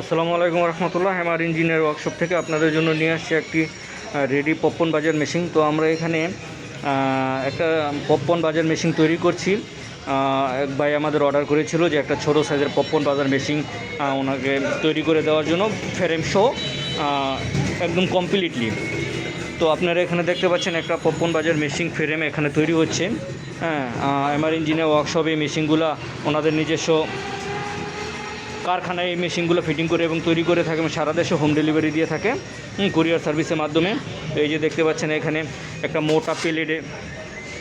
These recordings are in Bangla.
আসসালামু আলাইকুম রহমতুল্লাহ। হেমার ইঞ্জিনিয়ার ওয়ার্কশপ থেকে আপনাদের জন্য নিয়ে আসছি একটি রেডি পপকর্ন বাজার মেশিন তো আমরা এখানে একটা পপকর্ন বাজার মেশিন তৈরি করছি। এক ভাই আমাদের অর্ডার করেছিল যে একটা ছোটো সাইজের পপকর্ন বাজার মেশিন ওনাকে তৈরি করে দেওয়ার জন্য ফ্রেম শো একদম কমপ্লিটলি তো আপনারা এখানে দেখতে পাচ্ছেন একটা পপকর্ন বাজার মেশিন ফ্রেম এখানে তৈরি হচ্ছে। হ্যাঁ এমআর ইঞ্জিনিয়ার ওয়ার্কশপে এই মেশিনগুলো ওনাদের নিজস্ব কারখানায় এই মেশিনগুলো ফিটিং করে এবং তৈরি করে থাকে সারা দেশে হোম ডেলিভারি দিয়ে থাকে কুরিয়ার সার্ভিসের মাধ্যমে। এই যে দেখতে পাচ্ছেন এখানে একটা মোটা প্লেটে,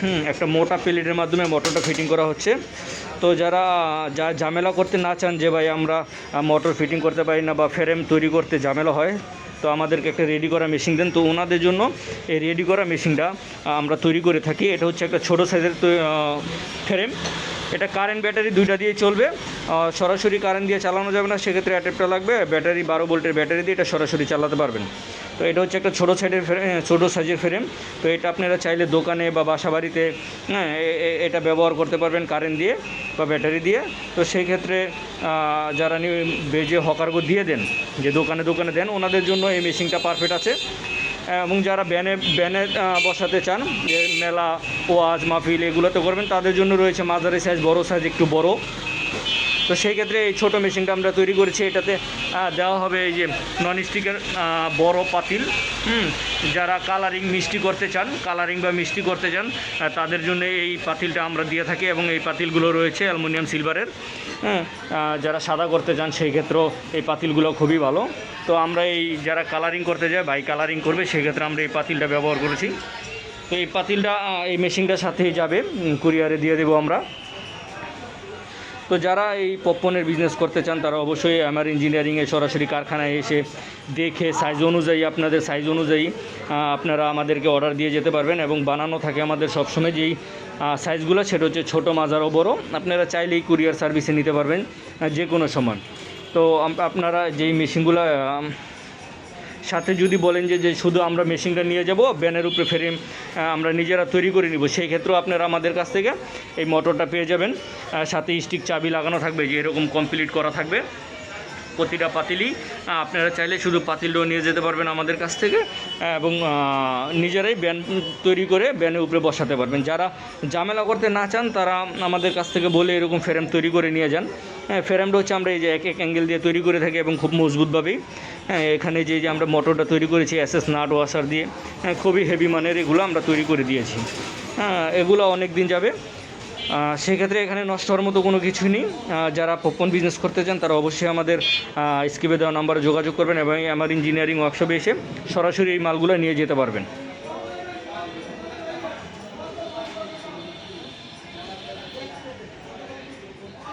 হুম, একটা মোটা প্লেটের মাধ্যমে মোটরটা ফিটিং করা হচ্ছে। তো যারা, যা ঝামেলা করতে না চান যে ভাই আমরা মোটর ফিটিং করতে পারি না বা ফ্রেম তৈরি করতে ঝামেলা হয়, তো আমাদেরকে একটা রেডি করা মেশিন দেন। তো ওনাদের জন্য এই রেডি করা মেশিনটা আমরা তৈরি করে থাকি। এটা হচ্ছে একটা ছোটো সাইজের ফ্রেম। এটা কারেন্ট ব্যাটারি দুইটা দিয়ে চলবে। সরাসরি কারেন্ট দিয়ে চালানো যাবে না, সেক্ষেত্রে অ্যাডাপ্টার লাগবে। ব্যাটারি বারো ভোল্টের ব্যাটারি দিয়ে এটা সরাসরি চালাতে পারবেন। তো এটা হচ্ছে একটা ছোটো সাইডের ছোটো সাইজের ফ্রেম তো এটা আপনারা চাইলে দোকানে বা বাসা বাড়িতে হ্যাঁ এটা ব্যবহার করতে পারবেন কারেন্ট দিয়ে বা ব্যাটারি দিয়ে। তো সেই ক্ষেত্রে যারা বেজে হকারগো দিয়ে দেন, যে দোকানে দোকানে দেন, ওনাদের জন্য এই মেশিনটা পারফেক্ট আছে। এবং যারা ব্যানে ব্যানে বসাতে চান, যে মেলা, ওয়াজ, মাহফিল, এগুলোতে করবেন, তাদের জন্য রয়েছে মাঝারি সাইজ বড় সাইজ একটু বড়। তো সেই ক্ষেত্রে এই ছোটো মেশিনটা আমরা তৈরি করেছি। এটাতে দেওয়া হবে এই যে নন স্টিকের বড় পাতিল। হুম, যারা কালারিং মিষ্টি করতে চান কালারিং বা মিষ্টি করতে চান তাদের জন্য এই পাতিলটা আমরা দিয়ে থাকি এবং এই পাতিলগুলো রয়েছে অ্যালুমিনিয়াম সিলভারের। হ্যাঁ যারা সাদা করতে চান সেই ক্ষেত্রেও এই পাতিলগুলো খুবই ভালো। তো আমরা এই যারা কালারিং করতে যায় বাই কালারিং করবে সেই ক্ষেত্রে আমরা এই পাতিলটা ব্যবহার করেছি। তো এই পাতিলটা এই মেশিনটার সাথেই যাবে। কুরিয়ারে দিয়ে দেবো আমরা। তো যারা এই পপকর্নের বিজনেস করতে চান, তারা অবশ্যই আমার ইঞ্জিনিয়ারিংয়ে সরাসরি কারখানায় এসে দেখে সাইজ অনুযায়ী, আপনাদের সাইজ অনুযায়ী আপনারা আমাদেরকে অর্ডার দিয়ে যেতে পারবেন এবং বানানো থাকে আমাদের সবসময় যেই সাইজগুলো সেটা হচ্ছে ছোটো মাজারও বড়ো। আপনারা চাইলেই কুরিয়ার সার্ভিসে নিতে পারবেন যে কোনো সময় তো আপনারা যেই মেশিনগুলো সাথে যদি বলেন যে শুধু আমরা মেশিনটা নিয়ে যাব, ব্যানের উপরে ফ্রেম আমরা নিজেরা তৈরি করে নিব, সেই ক্ষেত্রেও আপনারা আমাদের কাছ থেকে এই মোটরটা পেয়ে যাবেন। সাথে স্টিক চাবি লাগানো থাকবে, যে এরকম কমপ্লিট করা থাকবে। প্রতিটা পাতিলই আপনারা চাইলে শুধু পাতিলটাও নিয়ে যেতে পারবেন আমাদের কাছ থেকে এবং নিজেরাই ব্যান তৈরি করে ব্যানের উপরে বসাতে পারবেন। যারা ঝামেলা করতে না চান, তারা আমাদের কাছ থেকে বলে এরকম ফ্রেম তৈরি করে নিয়ে যান। হ্যাঁ ফ্রেমটা হচ্ছে আমরা এই যে এক এক অ্যাঙ্গেল দিয়ে তৈরি করে থাকি এবং খুব মজবুতভাবেই। এখানে যে যে আমরা মোটরটা তৈরি করেছি, এসএস নাট ওয়াশার দিয়ে হ্যাঁ খুবই হেভি মানের এগুলো আমরা তৈরি করে দিয়েছি। হ্যাঁ এগুলো অনেক দিন যাবে সেক্ষেত্রে এখানে নষ্ট হওয়ার মতো কোনো কিছুই নেই। যারা পপকর্ন বিজনেস করতে চান, তারা অবশ্যই আমাদের স্কিপে দেওয়া নাম্বারে যোগাযোগ করবেন এবং আমার ইঞ্জিনিয়ারিং ওয়ার্কশপে এসে সরাসরি এই মালগুলো নিয়ে যেতে পারবেন।